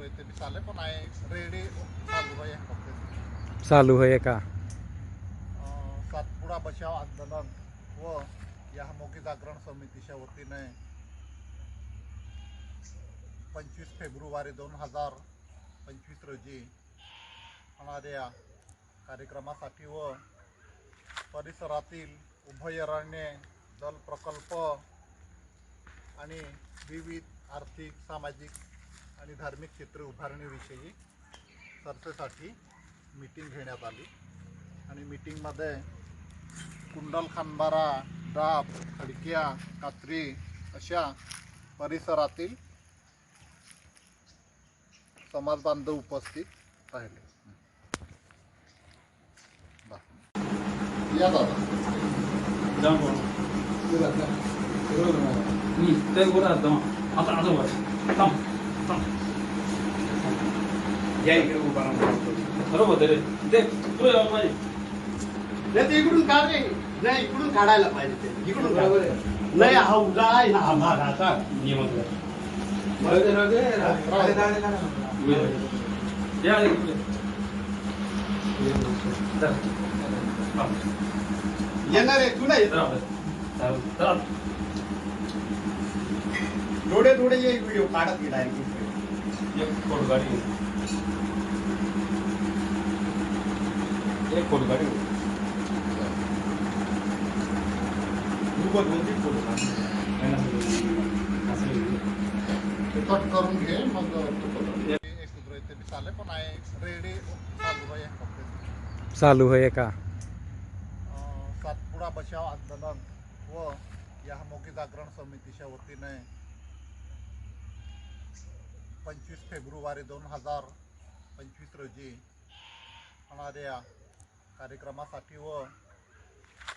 चाले पण आहे रेडी चालू आहे फक्त चालू आहे का? सातपुडा बचाव आंदोलन व यामोगी जागरण समितीच्या वतीने पंचवीस फेब्रुवारी दोन हजार पंचवीस रोजी होणाऱ्या कार्यक्रमासाठी व परिसरातील उभयरण्य जल प्रकल्प आणि विविध आर्थिक सामाजिक आणि धार्मिक क्षेत्र उभारणीविषयी चर्चेसाठी मीटिंग घेण्यात आली. आणि मीटिंगमध्ये कुंडल खानबारा डाब खडक्या कात्री अशा परिसरातील समाज बांधव उपस्थित राहिले. या दादा नी ते गोरा दम आता आता वर थांब थांब या इकडे उभा बरोबर तू इकडून काढ रे. नाही इकडून काढायला पाहिजे ते. इकडून काढ. नाही हा उजा आहे ना हा भाग. थांब. येणार आहे तू नाही. थोडे थोडे ये व्हिडिओ काढत गेला डायरेक्ट एक फोटो गाडी एक फोटो गाडी ग्रुपात तीन फोटो काढ. ते कट करून घे मग चाले पण आहे का सातपुडा बचाव आंदोलन व यामोगी जागरण समितीच्या वतीने पंचवीस फेब्रुवारी दोन हजार पंचवीस रोजी होणाऱ्या कार्यक्रमासाठी व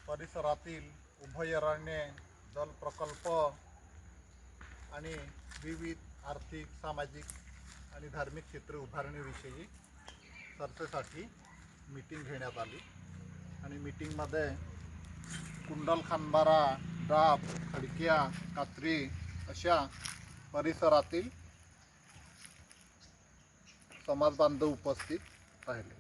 परिसरातील उभयरण्य जल प्रकल्प आणि विविध आर्थिक सामाजिक आणि धार्मिक क्षेत्र उभारणीविषयी चर्चेसाठी मीटिंग घेण्यात आली. आणि मीटिंगमध्ये कुंडल खानबारा डाब खडक्या कात्री अशा परिसरातील সমাজ বান্ধব উপস্থিত তাহলে।